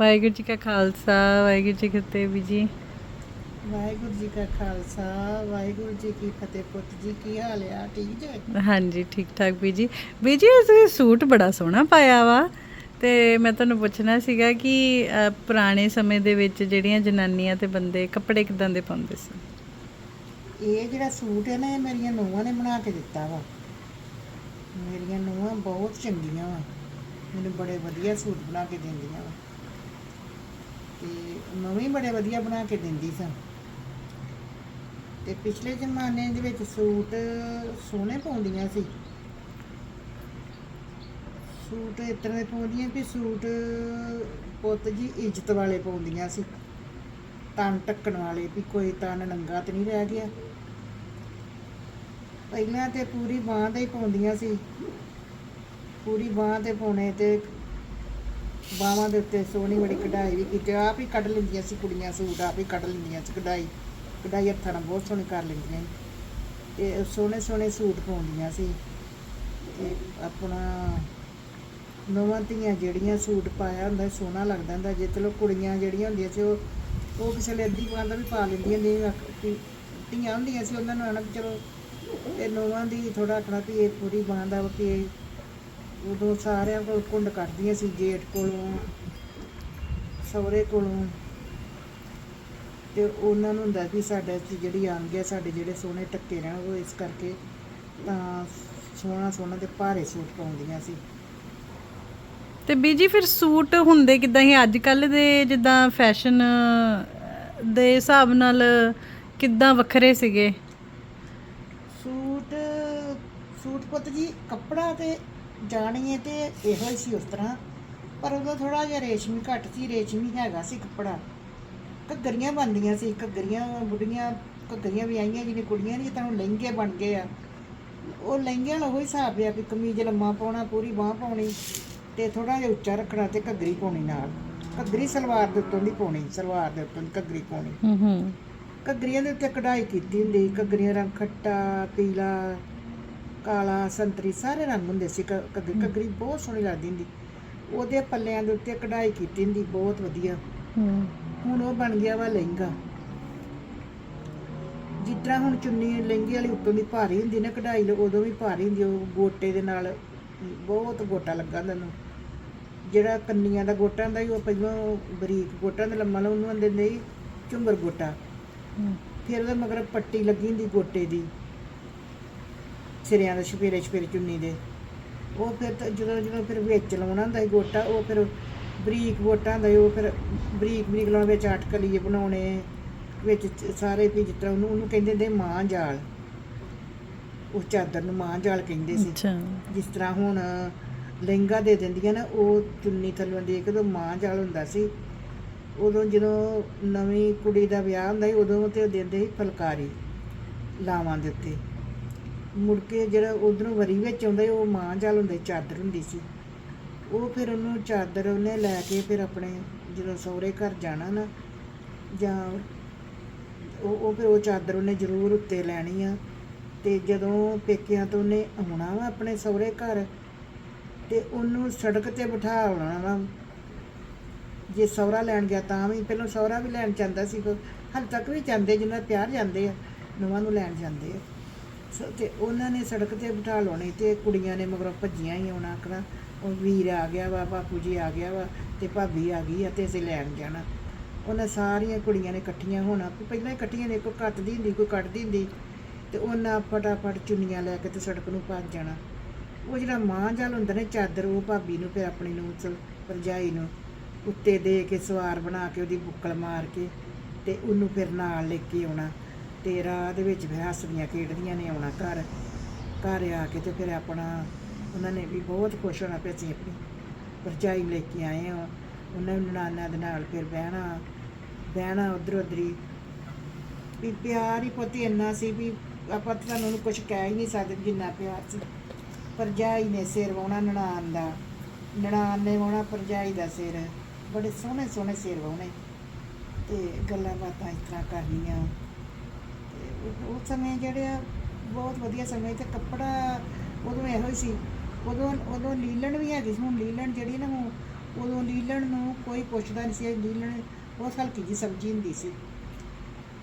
ਵਾਹਿਗੁਰੂ ਜੀ ਕਾ ਖਾਲਸਾ ਵਾਹਿਗੁਰੂ ਜੀ ਕੀ ਫਤਿਹ ਵੀ ਜੀ। ਵਾਹਿਗੁਰੂ ਜੀ ਕਾ ਖਾਲਸਾ ਵਾਹਿਗੁਰੂ ਜੀ ਕੀ ਫਤਿਹ ਪੁੱਤ ਜੀ ਕੀ ਹਾਲ ਆ? ਠੀਕ ਜੇ? ਹਾਂਜੀ ਠੀਕ ਠਾਕ ਵੀ ਜੀ। ਵੀ ਜੀ ਤੁਸੀਂ ਸੂਟ ਬੜਾ ਸੋਹਣਾ ਪਾਇਆ ਵਾ। ਤੇ ਮੈਂ ਤੁਹਾਨੂੰ ਪੁੱਛਣਾ ਸੀਗਾ ਕਿ ਪੁਰਾਣੇ ਸਮੇਂ ਦੇ ਵਿੱਚ ਜਿਹੜੀਆਂ ਜਨਾਨੀਆਂ ਤੇ ਬੰਦੇ ਕੱਪੜੇ ਕਿਦਾਂ ਦੇ ਪਾਉਂਦੇ ਸੀ? ਇਹ ਜਿਹੜਾ ਸੂਟ ਹੈ ਨਾ ਇਹ ਮੇਰੀਆਂ ਨੂੰਹਾਂ ਨੇ ਬਣਾ ਕੇ ਦਿੱਤਾ ਵਾ। ਮੇਰੀਆਂ ਨੂੰਹਾਂ ਬਹੁਤ ਚੰਗੀਆਂ ਵਾ। ਮੈਨੂੰ ਬੜੇ ਵਧੀਆ ਸੂਟ ਬਣਾ ਕੇ ਦਿੰਦੀਆਂ ਵਾ। ਤੇ ਮੈਂ ਬੜੇ ਵਧੀਆ ਬਣਾ ਕੇ ਦਿੰਦੀ ਸਾਂ ਤੇ ਪਿਛਲੇ ਜ਼ਮਾਨੇ ਦੇ ਵਿੱਚ ਸੂਟ ਸੋਹਣੇ ਪਾਉਂਦੀਆਂ ਸੀ। ਸੂਟ ਇਸ ਪਾਉਂਦੀਆਂ ਵੀ ਸੂਟ ਪੁੱਤ ਜੀ ਇੱਜ਼ਤ ਵਾਲੇ ਪਾਉਂਦੀਆਂ ਸੀ। ਤਨ ਟੱਕਣ ਵਾਲੇ ਵੀ ਕੋਈ ਤਨ ਨੰਗਾ ਤੇ ਨਹੀਂ ਰਹਿ ਗਿਆ। ਪਹਿਲਾਂ ਤੇ ਪੂਰੀ ਬਾਂਹ ਦੇ ਹੀ ਪਾਉਂਦੀਆਂ ਸੀ। ਪੂਰੀ ਬਾਂਹ ਤੇ ਪਾਉਣੇ ਤੇ ਬਾਹਾਂ ਦੇ ਉੱਤੇ ਸੋਹਣੀ ਬੜੀ ਕਢਾਈ ਵੀ ਕੀਤੀ। ਆਪ ਹੀ ਕੱਢ ਲੈਂਦੀਆਂ ਸੀ ਕੁੜੀਆਂ ਸੂਟ, ਆਪ ਹੀ ਕੱਢ ਲੈਂਦੀਆਂ ਸੀ ਕਢਾਈ। ਕਢਾਈ ਹੱਥਾਂ ਨਾਲ ਬਹੁਤ ਸੋਹਣੀ ਕਰ ਲੈਂਦੀਆਂ ਸੀ ਤੇ ਸੋਹਣੇ ਸੋਹਣੇ ਸੂਟ ਪਾਉਂਦੀਆਂ ਸੀ। ਤੇ ਆਪਣਾ ਨਵਾਂ ਧੀਆਂ ਜਿਹੜੀਆਂ ਸੂਟ ਪਾਇਆ ਹੁੰਦਾ, ਸੋਹਣਾ ਲੱਗਦਾ ਹੁੰਦਾ। ਜੇ ਚਲੋ ਕੁੜੀਆਂ ਜਿਹੜੀਆਂ ਹੁੰਦੀਆਂ ਸੀ, ਉਹ ਉਹ ਕਿਸੇ ਲਈ ਅੱਧੀ ਬਾਂਹ ਦਾ ਵੀ ਪਾ ਲੈਂਦੀਆਂ ਨੇ। ਧੀਆਂ ਹੁੰਦੀਆਂ ਸੀ, ਉਹਨਾਂ ਨੂੰ ਆਣਾ ਚਲੋ, ਇਹ ਨੋਵਾਂ ਦੀ ਥੋੜਾ ਆਖਣਾ ਵੀ ਇਹ ਪੂਰੀ ਬਾਂਹ ਦਾ ਵਾ ਵੀ ਉਦੋਂ ਸਾਰਿਆਂ ਕੋਲ ਕੁੰਡ ਕੱਢਦੀਆਂ ਸੀ ਜੇਠ ਕੋਲੋਂ ਸਹੁਰੇ ਕੋਲੋਂ। ਤੇ ਉਹਨਾਂ ਨੂੰ ਹੁੰਦਾ ਵੀ ਸਾਡੇ ਜਿਹੜੀ ਆਉਂਦੀ ਆ ਸਾਡੇ ਜਿਹੜੇ ਸੋਹਣੇ ਟੱਕੇ ਰਹਿਣ ਉਹ ਇਸ ਕਰਕੇ ਤਾਂ ਸੋਹਣਾ ਸੋਹਣਾ ਤੇ ਭਾਰੇ ਸੂਟ ਪਾਉਂਦੀਆਂ ਸੀ। ਤੇ ਵੀ ਜੀ ਫਿਰ ਸੂਟ ਹੁੰਦੇ ਕਿਦਾਂ ਸੀ? ਅੱਜ ਕੱਲ ਦੇ ਜਿੱਦਾਂ ਫੈਸ਼ਨ ਦੇ ਹਿਸਾਬ ਨਾਲ ਕਿੱਦਾਂ ਵੱਖਰੇ ਸੀਗੇ? ਸੂਟ ਸੂਟ ਪੁੱਤ ਜੀ ਕੱਪੜਾ ਤੇ ਜਾਣੀਏ ਤੇ ਇਹੋ ਹੀ ਸੀ ਉਸ ਤਰ੍ਹਾਂ। ਪਰ ਉਹਦਾ ਥੋੜਾ ਜਿਹਾ ਰੇਸ਼ਮੀ ਘੱਟ ਸੀ ਰੇਸ਼ਮੀ ਹੈਗਾ ਸੀ ਕੱਪੜਾ। ਘੱਗਰੀਆਂ ਬਣਦੀਆਂ ਸੀ ਘੱਗਰੀਆਂ ਬੁੱਢੀਆਂ ਘੱਗਰੀਆਂ ਵੀ ਆਈਆਂ ਜਿਹਨੇ ਕੁੜੀਆਂ ਨਹੀਂ ਤਾਂ ਹੁਣ ਲਹਿੰਗੇ ਬਣ ਗਏ ਆ। ਉਹ ਲਹਿੰਗਿਆਂ ਨਾਲ ਉਹੀ ਹਿਸਾਬ ਆ ਵੀ ਕਮੀਜ਼ ਲੰਮਾ ਪਾਉਣਾ ਪੂਰੀ ਬਾਹ ਪਾਉਣੀ ਤੇ ਥੋੜਾ ਜਿਹਾ ਉੱਚਾ ਰੱਖਣਾ ਤੇ ਘੱਗਰੀ ਪਾਉਣੀ ਨਾਲ। ਘੱਗਰੀ ਸਲਵਾਰ ਦੇ ਉੱਤੋਂ ਦੀ ਪਾਉਣੀ ਸਲਵਾਰ ਦੇ ਉੱਤੋਂ ਘੱਗਰੀ ਪਾਉਣੀ। ਹੂੰ ਹੂੰ। ਘੱਗਰੀਆਂ ਦੇ ਉੱਤੇ ਕਢਾਈ ਕੀਤੀ ਹੁੰਦੀ। ਘੱਗਰੀਆਂ ਰੰਗ ਖੱਟਾ ਪੀਲਾ ਕਾਲਾ ਸੰਤਰੀ ਸਾਰੇ ਰੰਗ ਹੁੰਦੇ ਸੀ ਘੱਗਰੀ ਘੱਗਰੀ ਬਹੁਤ ਸੋਹਣੀ ਲੱਗਦੀ ਹੁੰਦੀ। ਉਹਦੇ ਪੱਲਿਆਂ ਦੇ ਉੱਤੇ ਕਢਾਈ ਕੀਤੀ ਹੁੰਦੀ ਬਹੁਤ ਵਧੀਆ। ਹੂੰ। ਹੁਣ ਉਹ ਬਣ ਗਿਆ ਵਾ ਲਹਿੰਗਾ। ਤਰ੍ਹਾਂ ਹੁਣ ਚੁੰਨੀ ਲਹਿੰਗੇ ਵਾਲੀ ਉੱਤੋਂ ਦੀ ਭਾਰੀ ਹੁੰਦੀ ਨਾ ਕਢਾਈ ਲ- ਉਦੋਂ ਵੀ ਭਾਰੀ ਹੁੰਦੀ ਉਹ ਗੋਟੇ ਦੇ ਨਾਲ ਬਹੁਤ ਗੋਟਾ ਲੱਗਾ ਹੁੰਦਾ ਨੂੰ ਜਿਹੜਾ ਕੰਨੀਆਂ ਦਾ ਗੋਟਾ ਹੁੰਦਾ ਸੀ ਉਹ ਪਹਿਲਾਂ ਬਰੀਕ ਗੋਟਾ ਦਾ ਲੰਮਾ ਲੰਮਾ ਉਹਨੂੰ ਹੁੰਦੇ ਸੀ ਝੁੰਮਰ ਗੋਟਾ। ਹੂੰ। ਫਿਰ ਉਹਦੇ ਮਗਰ ਪੱਟੀ ਲੱਗੀ ਹੁੰਦੀ ਗੋਟੇ ਦੀ। ਸਿਰਿਆਂ ਦੇ ਛਪੇਰੇ ਛਪੇਰੇ ਚੁੰਨੀ ਦੇ। ਉਹ ਫਿਰ ਤਾਂ ਜਦੋਂ ਜਦੋਂ ਫਿਰ ਵਿੱਚ ਲਾਉਣਾ ਹੁੰਦਾ ਸੀ ਗੋਟਾ ਉਹ ਫਿਰ ਬਰੀਕ ਗੋਟਾ ਹੁੰਦਾ ਸੀ ਉਹ ਫਿਰ ਬਰੀਕ ਬਰੀਕ ਲਾਉਣ ਵਿੱਚ ਅਟਕਲੀਏ ਬਣਾਉਣੇ ਵਿੱਚ ਚ- ਸਾਰੇ ਵੀ ਜਿਸ ਤਰ੍ਹਾਂ ਉਹਨੂੰ ਉਹਨੂੰ ਕਹਿੰਦੇ ਹੁੰਦੇ ਮਾਂ ਜਾਲ। ਉਹ ਚਾਦਰ ਨੂੰ ਮਾਂ ਜਾਲ ਕਹਿੰਦੇ ਸੀ। ਅੱਛਾ। ਜਿਸ ਤਰ੍ਹਾਂ ਹੁਣ ਲਹਿੰਗਾ ਦੇ ਦਿੰਦੀਆਂ ਨਾ ਉਹ ਚੁੰਨੀ ਥੱਲੋਂ ਦੇ ਕੇ ਉਹ ਮਾਂ ਜਾਲ ਹੁੰਦਾ ਸੀ। ਉਦੋਂ ਜਦੋਂ ਨਵੀਂ ਕੁੜੀ ਦਾ ਵਿਆਹ ਹੁੰਦਾ ਸੀ ਉਦੋਂ ਤੇ ਉਹ ਦਿੰਦੇ ਸੀ ਫੁਲਕਾਰੀ ਲਾਵਾਂ ਦੇ ਉੱਤੇ। ਮੁੜ ਕੇ ਜਿਹੜਾ ਉਧਰੋਂ ਵਰੀ ਵਿੱਚ ਆਉਂਦਾ ਉਹ ਮਾਂ ਜਾਲ ਹੁੰਦਾ, ਚਾਦਰ ਹੁੰਦੀ ਸੀ। ਉਹ ਫਿਰ ਉਹਨੂੰ ਚਾਦਰ ਉਹਨੇ ਲੈ ਕੇ ਫਿਰ ਆਪਣੇ ਜਦੋਂ ਸਹੁਰੇ ਘਰ ਜਾਣਾ ਨਾ, ਜਾਂ ਉਹ ਉਹ ਫਿਰ ਉਹ ਚਾਦਰ ਉਹਨੇ ਜ਼ਰੂਰ ਉੱਤੇ ਲੈਣੀ ਆ। ਤੇ ਜਦੋਂ ਪੇਕਿਆਂ ਤੋਂ ਉਹਨੇ ਆਉਣਾ ਵਾ ਆਪਣੇ ਸਹੁਰੇ ਘਰ, ਤੇ ਉਹਨੂੰ ਸੜਕ ਤੇ ਬਿਠਾ ਆਉਣਾ ਵਾ। ਜੇ ਸਹੁਰਾ ਲੈਣ ਗਿਆ ਤਾਂ ਵੀ, ਪਹਿਲਾਂ ਸਹੁਰਾ ਵੀ ਲੈਣ ਜਾਂਦਾ ਸੀ ਹਾਲੇ ਤੱਕ ਵੀ ਜਾਂਦੇ, ਜਿੰਨਾ ਪਿਆਰ ਜਾਂਦੇ ਆ, ਨਵਾਂ ਨੂੰ ਲੈਣ ਜਾਂਦੇ ਆ। ਤੇ ਉਹਨਾਂ ਨੇ ਸੜਕ ਤੇ ਬਿਠਾ ਲਾਉਣੀ ਤੇ ਕੁੜੀਆਂ ਨੇ ਮਗਰੋਂ ਭੱਜੀਆਂ ਹੀ ਆਉਣਾ ਆਖਣਾ, ਉਹ ਵੀਰ ਆ ਗਿਆ ਵਾ, ਬਾਪੂ ਜੀ ਆ ਗਿਆ ਵਾ ਤੇ ਭਾਬੀ ਆ ਗਈ ਆ ਤੇ ਅਸੀਂ ਲੈਣ ਜਾਣਾ। ਉਹਨਾਂ ਸਾਰੀਆਂ ਕੁੜੀਆਂ ਨੇ ਇਕੱਠੀਆਂ ਹੋਣਾ ਪਹਿਲਾਂ ਇਕੱਠੀਆਂ ਨੇ, ਕੋਈ ਕੱਟਦੀ ਹੁੰਦੀ, ਕੋਈ ਕੱਢਦੀ ਹੁੰਦੀ। ਤੇ ਉਹਨਾਂ ਫਟਾਫਟ ਚੁੰਨੀਆਂ ਲੈ ਕੇ ਤੇ ਸੜਕ ਨੂੰ ਭੱਜ ਜਾਣਾ। ਉਹ ਜਿਹੜਾ ਮਾਂ ਜਲ ਹੁੰਦਾ ਨੇ ਚਾਦਰ, ਉਹ ਭਾਬੀ ਨੂੰ ਫਿਰ ਆਪਣੀ ਨੂੰ ਚਲ ਭਰਜਾਈ ਨੂੰ ਉੱਤੇ ਦੇ ਕੇ ਸਵਾਰ ਬਣਾ ਕੇ ਉਹਦੀ ਬੁੱਕਲ ਮਾਰ ਕੇ ਤੇ ਉਹਨੂੰ ਫਿਰ ਨਾਲ ਲੈ ਕੇ ਆਉਣਾ। ਤੇ ਰਾਹ ਦੇ ਵਿੱਚ ਫਿਰ ਹੱਸਦੀਆਂ ਖੇਡਦੀਆਂ ਨੇ ਆਉਣਾ ਘਰ ਘਰ ਆ ਕੇ ਤੇ ਫਿਰ ਆਪਣਾ ਉਹਨਾਂ ਨੇ ਵੀ ਬਹੁਤ ਖੁਸ਼ ਹੋਣਾ ਵੀ ਅਸੀਂ ਆਪਣੀ ਭਰਜਾਈ ਲੈ ਕੇ ਆਏ ਹਾਂ। ਉਹਨਾਂ ਨੂੰ ਨਾਨਾ ਦੇ ਨਾਲ ਫਿਰ ਬਹਿਣਾ ਬਹਿਣਾ ਉਧਰ ਉਧਰੀ। ਵੀ ਪਿਆਰ ਹੀ ਪੁੱਤ ਇੰਨਾ ਸੀ ਵੀ ਆਪਾਂ ਤਾਂ ਤੁਹਾਨੂੰ ਕੁਝ ਕਹਿ ਹੀ ਨਹੀਂ ਸਕਦੇ ਵੀ ਜਿੰਨਾ ਪਿਆਰ ਸੀ। ਭਰਜਾਈ ਨੇ ਸਿਰ ਵਾਉਣਾ ਨਨਾਣ ਦਾ, ਨਨਾਣ ਨੇ ਵਾਉਣਾ ਭਰਜਾਈ ਦਾ ਸਿਰ। ਬੜੇ ਸੋਹਣੇ ਸੋਹਣੇ ਸਿਰ ਵਾਉਣੇ ਤੇ ਗੱਲਾਂ ਬਾਤਾਂ ਇਸ ਤਰ੍ਹਾਂ ਕਰਨੀਆਂ। ਉਸ ਸਮੇਂ ਜਿਹੜੇ ਆ, ਬਹੁਤ ਵਧੀਆ ਸਮੇਂ ਤੇ ਕੱਪੜਾ ਉਦੋਂ ਇਹੋ ਹੀ ਸੀ। ਉਦੋਂ ਉਦੋਂ ਲੀਲਣ ਵੀ ਹੈਗੀ ਸੀ। ਹੁਣ ਲੀਲਣ ਜਿਹੜੀ ਨਾ ਹੁਣ ਉਦੋਂ ਲੀਲਣ ਨੂੰ ਕੋਈ ਪੁੱਛਦਾ ਨਹੀਂ ਸੀ। ਲੀਲਣ ਬਹੁਤ ਹਲਕੀ ਜੀ ਸਬਜ਼ੀ ਹੁੰਦੀ ਸੀ।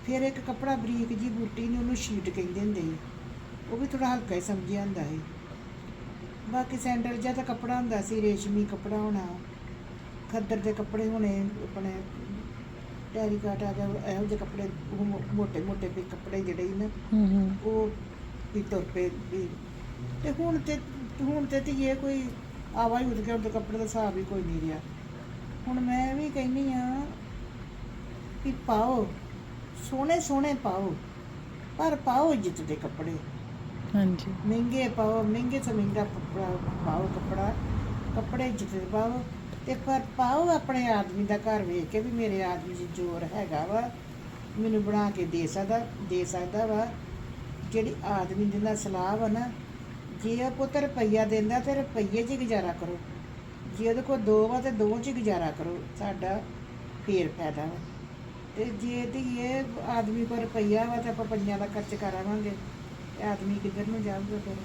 ਫਿਰ ਇੱਕ ਕੱਪੜਾ ਬਰੀਕ ਜੀ ਬੂਟੀ ਨੂੰ ਉਹਨੂੰ ਸ਼ੀਟ ਕਹਿੰਦੇ ਹੁੰਦੇ ਸੀ। ਉਹ ਵੀ ਥੋੜਾ ਹਲਕਾ ਹੀ ਸਮਝਿਆ ਹੁੰਦਾ ਸੀ। ਬਾਕੀ ਸੈਂਡਲ ਜਿਹਾ ਤਾਂ ਕੱਪੜਾ ਹੁੰਦਾ ਸੀ, ਰੇਸ਼ਮੀ ਕੱਪੜਾ ਹੋਣਾ, ਖੱਦਰ ਦੇ ਕੱਪੜੇ ਹੋਣੇ, ਆਪਣੇ ਟੈਰੀਕਾਟ ਆ ਗਿਆ ਇਹੋ ਜਿਹੇ ਕੱਪੜੇ ਮੋਟੇ ਮੋਟੇ ਵੀ ਕੱਪੜੇ ਜਿਹੜੇ ਨਾ ਉਹ ਵੀ ਤੁਰ ਪਏ ਵੀ। ਤੇ ਹੁਣ ਤੇ ਹੁਣ ਤੇ ਤੇ ਕੋਈ ਆਵਾ ਹੀ ਉੱਠ ਗਿਆ ਉਹਦੇ ਕੱਪੜੇ ਦਾ ਹਿਸਾਬ ਹੀ ਕੋਈ ਨਹੀਂ ਰਿਹਾ। ਹੁਣ ਮੈਂ ਵੀ ਕਹਿੰਦੀ ਆ ਕਿ ਪਾਓ ਸੋਹਣੇ ਸੋਹਣੇ ਪਾਓ ਪਰ ਪਾਓ ਜਿੱਤ ਦੇ ਕੱਪੜੇ। ਹਾਂਜੀ। ਮਹਿੰਗੇ ਪਾਓ ਮਹਿੰਗੇ ਤੋਂ ਮਹਿੰਗਾ ਪਾਓ ਕੱਪੜਾ ਕੱਪੜੇ ਜਿੱਤ ਦੇ ਪਾਓ। ਤੇ ਪਰ ਪਾਓ ਆਪਣੇ ਆਦਮੀ ਦਾ ਘਰ ਵੇਖ ਕੇ ਵੀ ਮੇਰੇ ਆਦਮੀ 'ਚ ਜ਼ੋਰ ਹੈਗਾ ਵਾ। ਮੈਨੂੰ ਬਣਾ ਕੇ ਦੇ ਸਕਦਾ ਦੇ ਸਕਦਾ ਵਾ। ਜਿਹੜੀ ਆਦਮੀ ਦੇ ਨਾਲ ਸਲਾਹ ਵਾ ਨਾ, ਜੇ ਉਹ ਪੁੱਤ ਰੁਪਈਆ ਦਿੰਦਾ ਤੇ ਰੁਪਈਏ 'ਚ ਹੀ ਗੁਜ਼ਾਰਾ ਕਰੋ। ਜੇ ਉਹਦੇ ਕੋਲ ਦੋ ਵਾ ਤੇ ਦੋ 'ਚ ਹੀ ਗੁਜ਼ਾਰਾ ਕਰੋ, ਸਾਡਾ ਫੇਰ ਫਾਇਦਾ ਵਾ। ਤੇ ਜੇ ਧੀਏ, ਆਦਮੀ ਕੋਲ ਰੁਪਈਆ ਵਾ ਤਾਂ ਆਪਾਂ ਪੰਜਾਂ ਦਾ ਖਰਚ ਕਰਾਵਾਂਗੇ ਆਦਮੀ ਕਿੱਧਰ ਨੂੰ ਜਾਊਗਾ ਫਿਰ?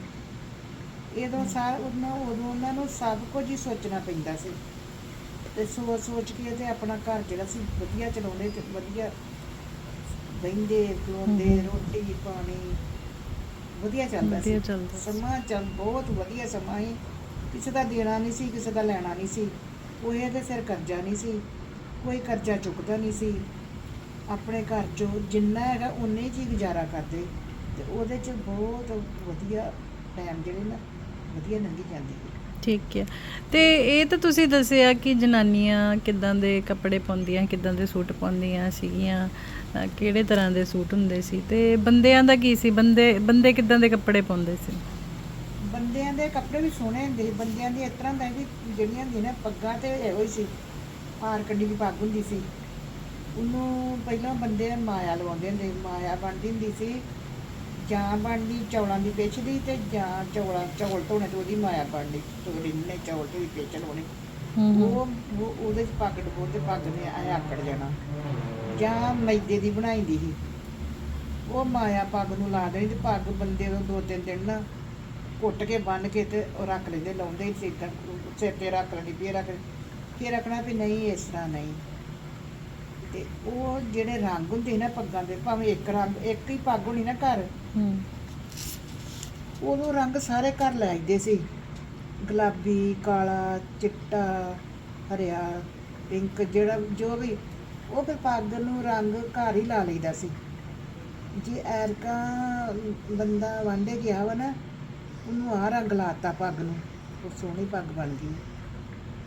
ਇਹਦੋਂ ਸਾਰ ਉਹਨਾਂ, ਉਦੋਂ ਉਹਨਾਂ ਨੂੰ ਸਭ ਕੁਝ ਹੀ ਸੋਚਣਾ ਪੈਂਦਾ ਸੀ। ਤੇ ਸੋਚ ਸੋਚ ਕੇ ਤੇ ਆਪਣਾ ਘਰ ਜਿਹੜਾ ਸੀ ਵਧੀਆ ਚਲਾਉਂਦੇ ਤੇ ਵਧੀਆ ਬਹਿੰਦੇ ਖਲੋਂਦੇ ਹਮ। ਰੋਟੀ ਪਾਣੀ ਵਧੀਆ ਚੱਲਦਾ ਸੀ। ਸਮਾਂ ਚੱਲ ਬਹੁਤ ਵਧੀਆ ਸਮਾਂ ਸੀ। ਕਿਸੇ ਦਾ ਦੇਣਾ ਨਹੀਂ ਸੀ ਕਿਸੇ ਦਾ ਲੈਣਾ ਨਹੀਂ ਸੀ। ਕੋਈ ਇਹਦੇ ਸਿਰ ਕਰਜ਼ਾ ਨਹੀਂ ਸੀ ਕੋਈ ਕਰਜ਼ਾ ਚੁੱਕਦਾ ਨਹੀਂ ਸੀ। ਆਪਣੇ ਘਰ ਚੋਂ ਜਿੰਨਾ ਹੈਗਾ ਉਨੇ 'ਚ ਹੀ ਗੁਜ਼ਾਰਾ ਕਰਦੇ। ਤੇ ਉਹਦੇ 'ਚ ਬਹੁਤ ਵਧੀਆ ਟਾਈਮ ਜਿਹੜੇ ਨਾ ਵਧੀਆ ਲੰਘੀ ਜਾਂਦੀ ਠੀਕ ਹੈ। ਤੇ ਇਹ ਤਾਂ ਤੁਸੀਂ ਦੱਸਿਆ ਕਿ ਜਨਾਨੀਆਂ ਕਿੱਦਾਂ ਦੇ ਕੱਪੜੇ ਪਾਉਂਦੀਆਂ, ਕਿੱਦਾਂ ਦੇ ਸੂਟ ਪਾਉਂਦੀਆਂ ਸੀਗੀਆਂ ਅਹ ਕਿਹੜੇ ਤਰ੍ਹਾਂ ਦੇ ਸੂਟ ਹੁੰਦੇ ਸੀ? ਤੇ ਬੰਦਿਆਂ ਦਾ ਕੀ ਸੀ? ਬੰਦੇ ਬੰਦੇ ਕਿੱਦਾਂ ਦੇ ਕੱਪੜੇ ਪਾਉਂਦੇ ਸੀ? ਬੰਦਿਆਂ ਦੇ ਕੱਪੜੇ ਵੀ ਸੋਹਣੇ ਹੁੰਦੇ ਸੀ। ਬੰਦਿਆਂ ਦੀ ਇਸ ਤਰ੍ਹਾਂ ਦਾ ਵੀ ਜਿਹੜੀਆਂ ਹੁੰਦੀਆਂ ਨੇ ਪੱਗਾਂ ਤੇ ਇਹੋ ਹੀ ਸੀ। ਹਾਰ ਕੱਢੀ ਦੀ ਪੱਗ ਹੁੰਦੀ ਸੀ। ਉਹਨੂੰ ਪਹਿਲਾਂ ਬੰਦੇ ਮਾਇਆ ਲਵਾਉਂਦੇ ਹੁੰਦੇ ਸੀ। ਮਾਇਆ ਬਣਦੀ ਹੁੰਦੀ ਸੀ। ਜਾਂ ਬਣਦੀ ਚੌਲਾਂ ਦੀ ਪਿੱਛ ਦੀ ਤੇ ਜਾਂ ਚੌਲਾਂ ਚੌਲ ਧੋਣੇ ਤੇ ਉਹਦੀ ਮਾਇਆ ਬਣਦੀ। ਤੋੜੀ ਨੇ ਚੌਲ ਤੇ ਪਿੱਛ ਲਾਉਣੀ ਉਹ ਉਹ- ਉਹਦੇ ਚ ਪੱਗ ਡਬੋ ਤੇ ਪੱਗ ਨੇ ਐ ਆਕੜ ਜਾਣਾ। ਜਾਂ ਮੈਦੇ ਦੀ ਬਣਾਈਦੀ ਸੀ। ਉਹ ਮਾਇਆ ਪੱਗ ਨੂੰ ਲਾ ਦੇਣੀ ਤੇ ਪੱਗ ਬੰਦੇ ਨੂੰ ਦੋ ਤਿੰਨ ਦਿਨ ਨਾ ਕੁੱਟ ਕੇ ਬੰਨ ਕੇ ਤੇ ਉਹ ਰੱਖ ਲੈਂਦੇ ਲਾਉਂਦੇ ਸੀ ਤਾਂ ਸਿਰ ਤੇ ਰੱਖ ਲੈਂਦੀ ਫਿਰ ਰੱਖ ਫਿਰ ਰੱਖਣਾ ਵੀ ਨਹੀਂ ਇਸ ਤਰ੍ਹਾਂ ਨਹੀਂ। ਤੇ ਉਹ ਜਿਹੜੇ ਰੰਗ ਹੁੰਦੇ ਨਾ ਪੱਗਾਂ ਦੇ ਭਾਵੇਂ ਇੱਕ ਰੰਗ ਇੱਕ ਹੀ ਪੱਗ ਹੋਣੀ ਨਾ ਘਰ ਹੂੰ। ਉਦੋਂ ਰੰਗ ਸਾਰੇ ਘਰ ਲੈ ਆਈਦੇ ਸੀ। ਗੁਲਾਬੀ, ਕਾਲਾ, ਚਿੱਟਾ, ਹਰਿਆ, ਪਿੰਕ, ਜਿਹੜਾ ਜੋ ਵੀ। ਉਹ ਫਿਰ ਪੱਗ ਨੂੰ ਰੰਗ ਘਰ ਹੀ ਲਾ ਲਈਦਾ ਸੀ। ਜੇ ਐਰਕਾ ਬੰਦਾ ਵਾਂਡੇ ਗਿਆ ਵਾ ਨਾ, ਉਹਨੂੰ ਆ ਰੰਗ ਲਾਤਾ ਪੱਗ ਨੂੰ। ਉਹ ਸੋਹਣੀ ਪੱਗ ਬਣ ਗਈ।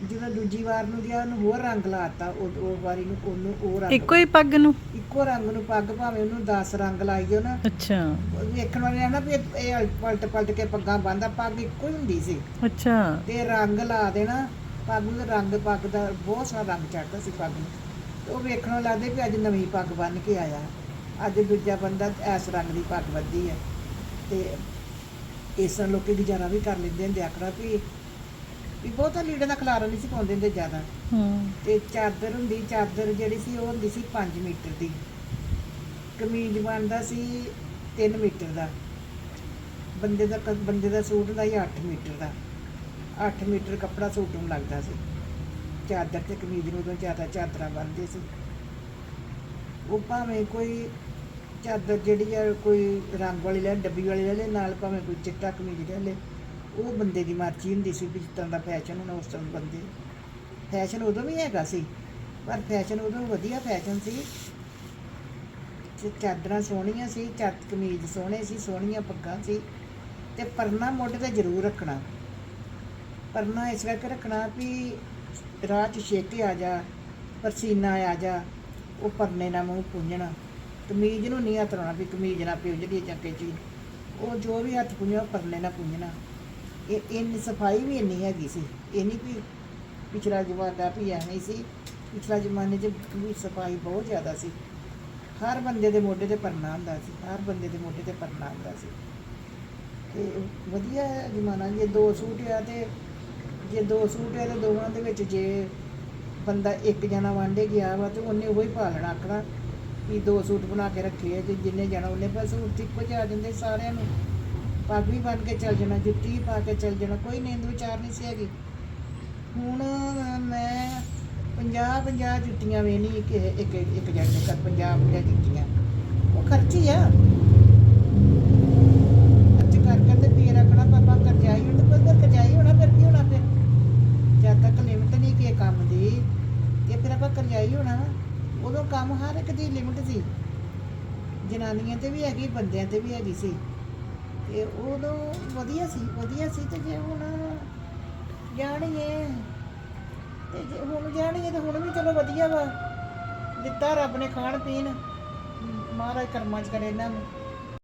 ਜਦੋਂ ਦੂਜੀ ਵਾਰ ਨੂੰ ਗਿਆ ਉਹਨੂੰ ਹੋਰ ਰੰਗ ਲਾਤਾ ਉਹ ਉਹ ਵਾਰੀ ਨੂੰ ਉਹਨੂੰ ਉਹ ਰੰਗ ਇੱਕੋ ਹੀ ਪੱਗ ਨੂੰ? ਇੱਕੋ ਰੰਗ ਨੂੰ ਪੱਗ ਭਾਵੇਂ ਉਹਨੂੰ 10 ਰੰਗ ਲਾਈ ਜਾਓ ਨਾ। ਅੱਛਾ। ਵੇਖਣ ਵਾਲੇ ਆ ਨਾ ਵੀ ਇਹ ਇਹ ਪਲਟ ਪਲਟ ਕੇ ਪੱਗਾਂ ਬੰਨਦਾ ਪੱਗ ਇੱਕੋ ਹੀ ਹੁੰਦੀ ਸੀ। ਅੱਛਾ। ਤੇ ਰੰਗ ਲਾ ਦੇਣਾ ਪੱਗ ਨੂੰ ਤੇ ਰੰਗ ਪੱਗ ਦਾ ਬਹੁਤ ਸਾਰਾ ਰੰਗ ਚੜਦਾ ਸੀ ਪੱਗ ਨੂੰ। ਤੇ ਉਹ ਵੇਖਣੋਂ ਲੱਗਦੇ ਵੀ ਅੱਜ ਨਵੀਂ ਪੱਗ ਬੰਨ ਕੇ ਆਇਆ। ਅੱਜ ਦੂਜਾ ਬੰਦਾ ਐਸ ਰੰਗ ਦੀ ਪੱਗ ਬੱਧੀ ਹੈ। ਤੇ ਇਸ ਤਰ੍ਹਾਂ ਲੋਕੀ ਗੁਜ਼ਾਰਾ ਵੀ ਕਰ ਲੈਂਦੇ ਹੁੰਦੇ ਆਖੜਾ ਵੀ ਵੀ ਬਹੁਤਾ ਲੀੜੇ ਦਾ ਖਲਾਰਾ ਨਹੀਂ ਸੀ ਪਾਉਂਦੇ ਹੁੰਦੇ ਜ਼ਿਆਦਾ। ਹੂੰ। ਤੇ ਚਾਦਰ ਹੁੰਦੀ ਚਾਦਰ ਜਿਹੜੀ ਸੀ ਉਹ ਹੁੰਦੀ ਸੀ 5 ਮੀਟਰ ਦੀ। ਕਮੀਜ਼ ਬਣਦਾ ਸੀ 3 ਮੀਟਰ ਦਾ। ਬੰਦੇ ਦਾ ਕ- ਬੰਦੇ ਦਾ ਸੂਟ ਹੁੰਦਾ ਸੀ 8 ਮੀਟਰ ਦਾ। 8 ਮੀਟਰ ਕੱਪੜਾ ਸੂਟ ਨੂੰ ਲੱਗਦਾ ਸੀ। ਚਾਦਰ ਤੇ ਕਮੀਜ਼ ਨੂੰ ਉਦੋਂ ਜ਼ਿਆਦਾ ਚਾਦਰਾਂ ਬਣਦੇ ਸੀ। ਉਹ ਭਾਵੇਂ ਕੋਈ ਚਾਦਰ ਜਿਹੜੀ ਆ ਕੋਈ ਰੰਗ ਵਾਲੀ ਲੈ ਡੱਬੀ ਵਾਲੀ ਲੈ ਲੈ ਨਾਲ ਭਾਵੇਂ ਕੋਈ ਚਿੱਟਾ ਕਮੀਜ਼ ਲੈ ਲੈ। ਉਹ ਬੰਦੇ ਦੀ ਮਰਜ਼ੀ ਹੁੰਦੀ ਸੀ ਵੀ ਜਿਸ ਤਰ੍ਹਾਂ ਦਾ ਫੈਸ਼ਨ ਹੋਣਾ, ਉਸ ਤਰ੍ਹਾਂ ਬੰਦੇ। ਫੈਸ਼ਨ ਉਦੋਂ ਵੀ ਹੈਗਾ ਸੀ, ਪਰ ਫੈਸ਼ਨ ਉਦੋਂ ਵਧੀਆ ਫੈਸ਼ਨ ਸੀ। ਤੇ ਚਾਦਰਾਂ ਸੋਹਣੀਆਂ ਸੀ ਚੱਤ ਕਮੀਜ਼ ਸੋਹਣੇ ਸੀ, ਸੋਹਣੀਆਂ ਪੱਗਾਂ ਸੀ। ਤੇ ਪਰਨਾ ਮੋਢੇ ਤੇ ਜ਼ਰੂਰ ਰੱਖਣਾ। ਪਰਨਾ ਇਸ ਕਰਕੇ ਰੱਖਣਾ ਵੀ ਰਾਹ 'ਚ ਛੇਕੇ ਆ ਜਾ ਪਰਸੀਨਾ ਆ ਜਾ, ਉਹ ਪਰਨੇ ਨਾਲ ਮੂੰਹ ਪੁੰਝਣਾ। ਕਮੀਜ਼ ਨੂੰ ਨਹੀਂ ਹੱਥ ਲਾਉਣਾ ਵੀ ਕਮੀਜ਼ ਨਾਲ ਜਾਂ ਕਿਸੇ ਚੀਜ਼ ਉਹ ਜੋ ਵੀ ਹੱਥ ਪੁੰਝਣਾ ਪਰਨੇ ਨਾਲ ਪੁੰਝਣਾ। ਇਹ ਇੰਨੀ ਸਫ਼ਾਈ ਵੀ ਇੰਨੀ ਹੈਗੀ ਸੀ। ਇਹ ਨਹੀਂ ਵੀ ਪਿਛਲਾ ਜ਼ਮਾਨਾ ਵੀ ਐਵੇਂ ਸੀ, ਪਿਛਲਾ ਜ਼ਮਾਨੇ 'ਚ ਵੀ ਸਫ਼ਾਈ ਬਹੁਤ ਜ਼ਿਆਦਾ ਸੀ। ਹਰ ਬੰਦੇ ਦੇ ਮੋਢੇ ਤੇ ਪਰਨਾ ਹੁੰਦਾ ਸੀ, ਹਰ ਬੰਦੇ ਦੇ ਮੋਢੇ ਤੇ ਪਰਨਾ ਹੁੰਦਾ ਸੀ। ਤੇ ਵਧੀਆ ਜ਼ਮਾਨਾ, ਜੇ ਦੋ ਸੂਟ ਆ ਤੇ, ਜੇ ਦੋ ਸੂਟ ਆ ਤੇ ਦੋਵਾਂ ਦੇ ਵਿੱਚ ਜੇ ਬੰਦਾ ਇੱਕ ਜਣਾ ਵਾਂਡੇ ਗਿਆ ਵਾ ਤੇ ਉਹਨੇ ਉਹੀ ਪਾ ਲੈਣਾ ਆਖਣਾ ਵੀ ਦੋ ਸੂਟ ਬਣਾ ਕੇ ਰੱਖੇ ਆ, ਜੇ ਜਿੰਨੇ ਜਾਣਾ ਉਹਨੇ ਪਰ ਸੂਟ ਇੱਕੋ ਜਿਹਾ ਆ ਜਾਂਦੇ ਸਾਰਿਆਂ ਨੂੰ। ਪੱਗ ਵੀ ਬੰਨ ਕੇ ਚੱਲ ਜਾਣਾ, ਜੁੱਤੀ ਵੀ ਪਾ ਕੇ ਚੱਲ ਜਾਣਾ, ਕੋਈ ਨੀਂਦ ਵਿਚਾਰ ਨਹੀਂ ਸੀ ਹੈਗੀ। ਹੁਣ ਮੈਂ 50 50 ਜੁੱਤੀਆਂ ਵੇਣੀ ਇੱਕ ਇੱਕ ਇੱਕ ਜਣੇ ਕਰ 50 50 ਜੁੱਤੀਆਂ। ਉਹ ਖਰਚੀ ਆ। ਖਰਚ ਕਰ ਕਰ ਤੇ ਫੇਰ ਆਖਣਾ, ਪਾਪਾ, ਕਰਜਾਈ ਹੁਣ ਤੇ ਪਰ ਕਰਜਾਈ ਹੋਣਾ, ਫਿਰ ਕੀ ਹੋਣਾ ਫਿਰ? ਜਦ ਤੱਕ ਲਿਮਟ ਨਹੀਂ ਕਿ ਕੰਮ ਦੀ, ਤੇ ਫਿਰ ਆਪਾਂ ਕਰਜਾਈ ਹੋਣਾ ਉਦੋਂ ਕੰਮ ਹਰ ਇੱਕ ਦੀ ਲਿਮਟ ਸੀ। ਜਨਾਨੀਆਂ ਤੇ ਵੀ ਹੈਗੀ, ਬੰਦਿਆਂ ਤੇ ਵੀ ਹੈਗੀ ਸੀ। ਤੇ ਉਦੋਂ ਵਧੀਆ ਸੀ ਵਧੀਆ ਸੀ ਤੇ ਜੇ ਹੁਣ ਜਾਣੀਏ ਤੇ ਜੇ ਹੁਣ ਜਾਣੀਏ ਤੇ ਹੁਣ ਵੀ ਚਲੋ ਵਧੀਆ ਵਾ, ਦਿੱਤਾ ਰੱਬ ਨੇ ਖਾਣ ਪੀਣ ਮਹਾਰਾਜ ਕਰਮਾਂ ਚ ਕਰੇ ਇਹਨਾਂ ਨੂੰ।